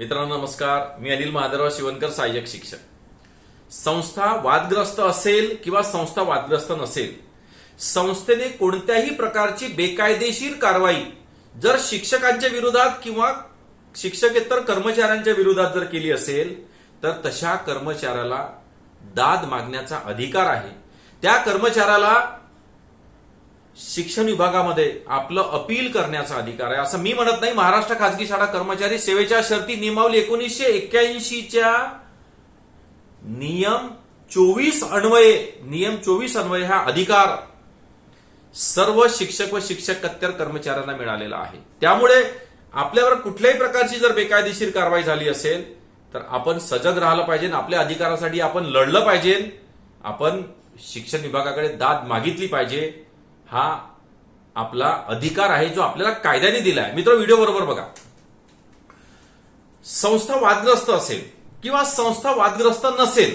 मित्रांनो नमस्कार. मी अनिल महादेवराव शिवनकर सहाय्यक शिक्षक. संस्था वादग्रस्त असेल किंवा संस्था वादग्रस्त नसेल संस्थेने कोणत्याही प्रकारची बेकायदेशीर कारवाई जर शिक्षकांच्या विरोधात किंवा शिक्षकेतर कर्मचाऱ्यांच्या विरोधात जर केली असेल तर तशा कर्मचाऱ्याला दाद मागण्याचा अधिकार आहे. त्या कर्मचाऱ्याला शिक्षण विभागामध्ये आपलं अपील करण्याचा अधिकार आहे. असं मी म्हणत नाही महाराष्ट्र खासगी शाळा कर्मचारी सेवेच्या शर्ती नियमावली एकोणीसशे एक्क्याऐंशीच्या नियम चोवीस अन्वये नियम चोवीस अन्वये हा अधिकार सर्व शिक्षक व शिक्षकेतर कर्मचाऱ्यांना मिळालेला आहे. त्यामुळे आपल्यावर कुठल्याही प्रकारची जर बेकायदेशीर कारवाई झाली असेल तर आपण सजग राहिलं पाहिजे आपल्या अधिकारासाठी आपण लढलं पाहिजे. आपण शिक्षण विभागाकडे दाद मागितली पाहिजे. हा आपला अधिकार आहे जो आपल्याला कायद्याने दिला आहे मित्र व्हिडिओ बरोबर बघा. संस्था वादग्रस्त असेल किंवा संस्था वादग्रस्त नसेल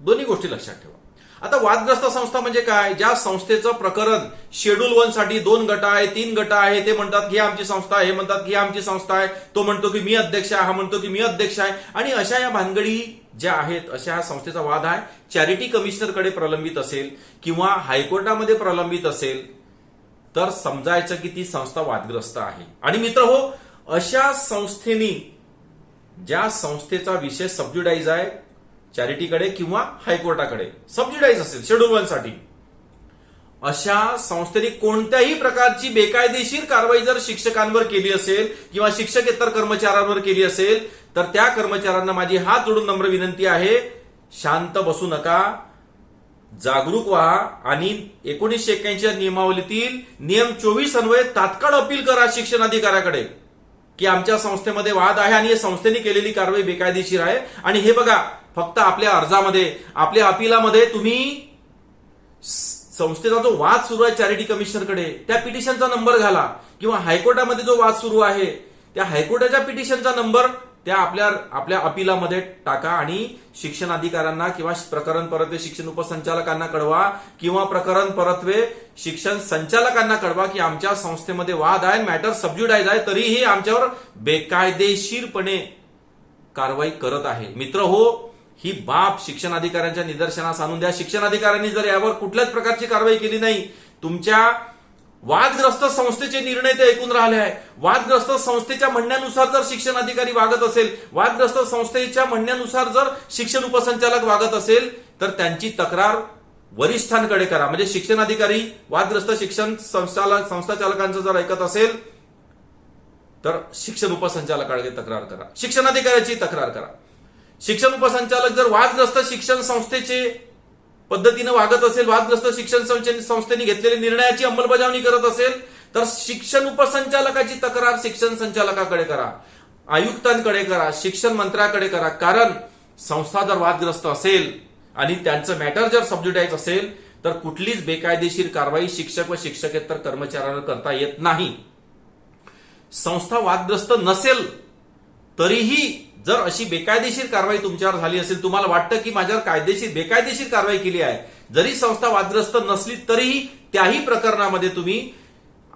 दोन्ही गोष्टी लक्षात ठेवा. आता वादग्रस्त संस्था म्हणजे काय? ज्या संस्थेचं प्रकरण शेड्यूल वनसाठी दोन गट आहे तीन गट आहे ते म्हणतात की ही आमची संस्था आहे हे म्हणतात की ही आमची संस्था आहे तो म्हणतो की मी अध्यक्ष आहे हा म्हणतो की मी अध्यक्ष आहे. आणि अशा या भानगडी ज्या आहेत अशा हा संस्थेचा वाद आहे चॅरिटी कमिशनरकडे प्रलंबित असेल किंवा हायकोर्टामध्ये प्रलंबित असेल तर समजायचं की ती संस्था वादग्रस्त आहे. आणि मित्र हो अशा संस्थेनी ज्या संस्थेचा विषय सबज्युडाईज आहे चॅरिटीकडे किंवा हायकोर्टाकडे. सबज्युडाईज असेल शेड्यूल वनसाठी अशा संस्थेने कोणत्याही प्रकारची बेकायदेशीर कारवाई जर शिक्षकांवर केली असेल किंवा शिक्षकेतर कर्मचाऱ्यांवर केली असेल तर त्या कर्मचाऱ्यांना माझी हात जोडून नम्र विनंती आहे शांत बसू नका जागरूक व्हा आणि एकोणीसशे एक्क्याऐंशी नियमावलीतील नियम चोवीस अन्वये तात्काळ अपील करा शिक्षण अधिकाऱ्याकडे की आमच्या संस्थेमध्ये वाद आहे आणि या संस्थेने केलेली कारवाई बेकायदेशीर आहे. आणि हे बघा फक्त आपल्या अर्जामध्ये आपल्या अपिलामध्ये तुम्ही संस्थेचा जो वाद सुरू आहे चॅरिटी कमिशनरकडे त्या पिटिशनचा नंबर घाला. किंवा हायकोर्टामध्ये जो वाद सुरू आहे त्या हायकोर्टाच्या पिटिशनचा नंबर त्या आपल्या आपल्या अपिलामध्ये टाका आणि शिक्षण अधिकाऱ्यांना किंवा प्रकरण परत्वे शिक्षण उपसंचालकांना कळवा किंवा प्रकरण परत्वे शिक्षण संचालकांना कळवा की आमच्या संस्थेमध्ये वाद आहे मॅटर सबज्युडाईज आहे तरीही आमच्यावर बेकायदेशीरपणे कारवाई करत आहे. मित्र हो ही बाब शिक्षण अधिकाऱ्यांच्या निदर्शनास आणून द्या. शिक्षण अधिकाऱ्यांनी जर यावर कुठल्याच प्रकारची कारवाई केली नाही तुमच्या वादग्रस्त संस्थेचे निर्णय ते ऐकून राहिले आहे. वादग्रस्त संस्थेच्या म्हणण्यानुसार जर शिक्षण अधिकारी वागत असेल वादग्रस्त संस्थेच्या म्हणण्यानुसार जर शिक्षण उपसंचालक वागत असेल तर त्यांची तक्रार वरिष्ठांकडे करा. म्हणजे शिक्षण अधिकारी वादग्रस्त शिक्षण संस्थाला संस्था चालकांचं जर ऐकत असेल तर शिक्षण उपसंचालकाकडे तक्रार करा. शिक्षण अधिकाऱ्याची तक्रार करा. शिक्षण उपसंचालक जर वादग्रस्त शिक्षण संस्थेचे पद्धतीनं वागत असेल वादग्रस्त शिक्षण संस्थेने घेतलेल्या निर्णयाची अंमलबजावणी करत असेल तर शिक्षण उपसंचालकाची तक्रार शिक्षण संचालकाकडे करा. आयुक्तांकडे करा शिक्षण मंत्र्याकडे करा. कारण संस्था जर वादग्रस्त असेल आणि त्यांचं मॅटर जर सब्ज्युटाईज असेल तर कुठलीच बेकायदेशीर कारवाई शिक्षक व शिक्षकेतर कर्मचाऱ्यांना करता येत नाही. संस्था वादग्रस्त नसेल तरीही जर अशी बेकायदेशीर कारवाई तुमच्यावर झाली असेल तुम्हाला वाटतं की माझ्यावर कायदेशीर बेकायदेशीर कारवाई केली आहे. जरी संस्था वादग्रस्त नसली तरीही त्याही प्रकरणामध्ये तुम्ही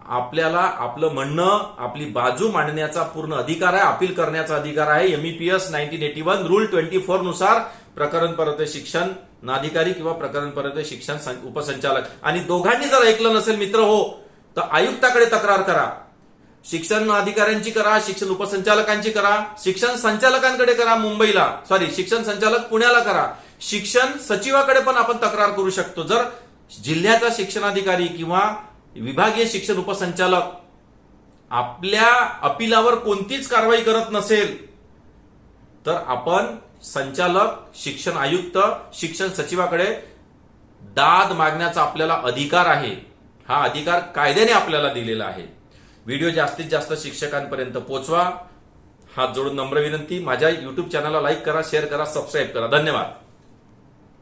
आपल्याला आपलं म्हणणं आपली बाजू मांडण्याचा पूर्ण अधिकार आहे अपील करण्याचा अधिकार आहे. MEPS nineteen eighty one rule twenty फोरनुसार प्रकरण परत शिक्षण नाधिकारी किंवा प्रकरण परत शिक्षण उपसंचालक. आणि दोघांनी जर ऐकलं नसेल मित्र हो तर आयुक्ताकडे तक्रार करा. शिक्षण अधिकाऱ्यांची करा शिक्षण उपसंचालकांची करा शिक्षण संचालकांकडे करा मुंबईला. सॉरी शिक्षण संचालक पुण्याला करा. शिक्षण सचिवाकडे पण आपण तक्रार करू शकतो. जर जिल्ह्याचा शिक्षणाधिकारी किंवा विभागीय शिक्षण उपसंचालक आपल्या अपिलावर कोणतीच कारवाई करत नसेल तर आपण संचालक शिक्षण आयुक्त शिक्षण सचिवाकडे दाद मागण्याचा आपल्याला अधिकार आहे. हा अधिकार कायद्याने आपल्याला दिलेला आहे. व्हिडिओ जास्तीत जास्त शिक्षकांपर्यंत पोहोचवा हात जोडून नम्र विनंती. माझ्या युट्यूब चॅनलला लाईक करा शेअर करा सबस्क्राईब करा. धन्यवाद.